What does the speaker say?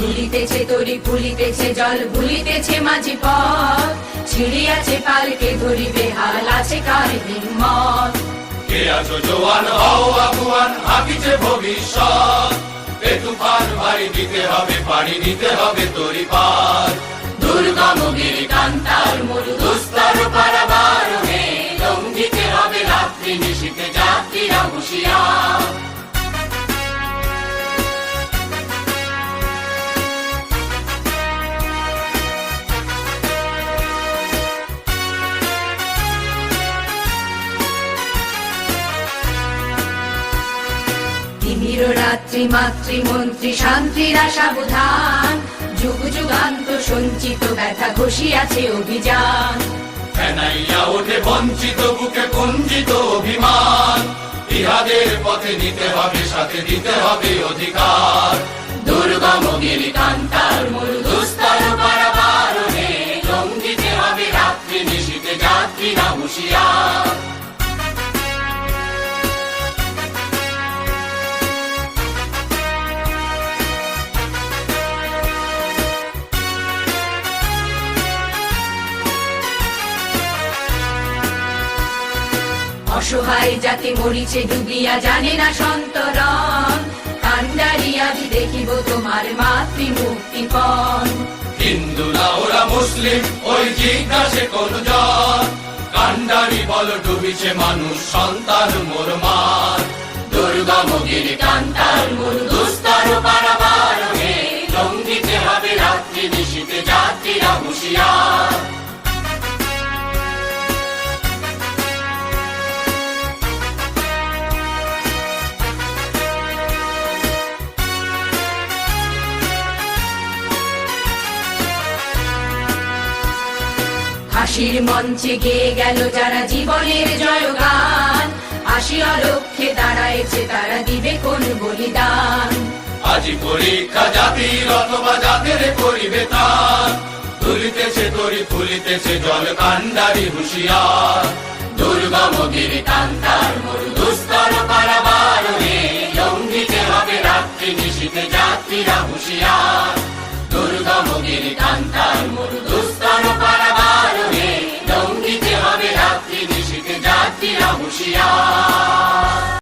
দুলিতেছে তরি ফুলিতেছে জল ভুলিতেছে মাঝি পথ। ছিড়িয়াছে পালকে ধরিবে হাল আছে কার হিম্মত। কে আছো জোয়ান হও আগুয়ান হাকিছে ভবিষ্যৎ। এ তুফান ভারী দিতে হবে পানি দিতে হবে তরি পার দুর্গম গিরি কান্তার মরু তিমির রাত্রি মাতৃমন্ত্রী শান্তিরা সাবধান যুগ যুগান্ত সঞ্চিত ব্যথা ঘষিয়াছে অভিযান। ফেনাইয়া ওঠে বঞ্চিত বুকে কুঞ্জিত অভিমান। ইহাদের পথে নিতে হবে সাথে দিতে হবে অধিকার। দুর্গম গিরি কান্তার মরু দুস্তর পারাবার লঙ্ঘিতে হবে রাত্রি নিশীতে যাত্রীরা হুঁশিয়ার। অসহায় জাতি মরিছে ডুবিয়া জানে না সন্তরণ। কান্ডারি আজ দেখিব তোমার মাতৃ মুক্তিপণ হিন্দু না, ওরা মুসলিম, ওই জিজ্ঞাসে কোন জন কান্ডারি বল, ডুবিছে মানুষ, সন্তান মোর মার। দুর্গম গিরি কান্তার মরু দুস্তর পারাবার হে লঙ্ঘিতে হবে রাত্রি, নিশীতে যাত্রীরা হুঁশিয়ার। হাসির মঞ্চে গেয়ে গেল যারা জীবনের জয়গান। আসিয়া লক্ষ্যে দাঁড়াইছে তারা দিবে কোন বলিদান। আজি পরীক্ষা জাতির অথবা জাতের করিবে তার তুলিতেছে তরি, ফুলিতেছে জল, কান্ডারি হুঁশিয়ার। দুর্গম গিরি কান্তার, মরু দুস্তর পারাবার লঙ্ঘিতে হবে রাত্রি নিশীতে যাত্রীরা হুঁশিয়ার। দুর্গম গিরি কান্তার, মরু দুস্তর পারাবার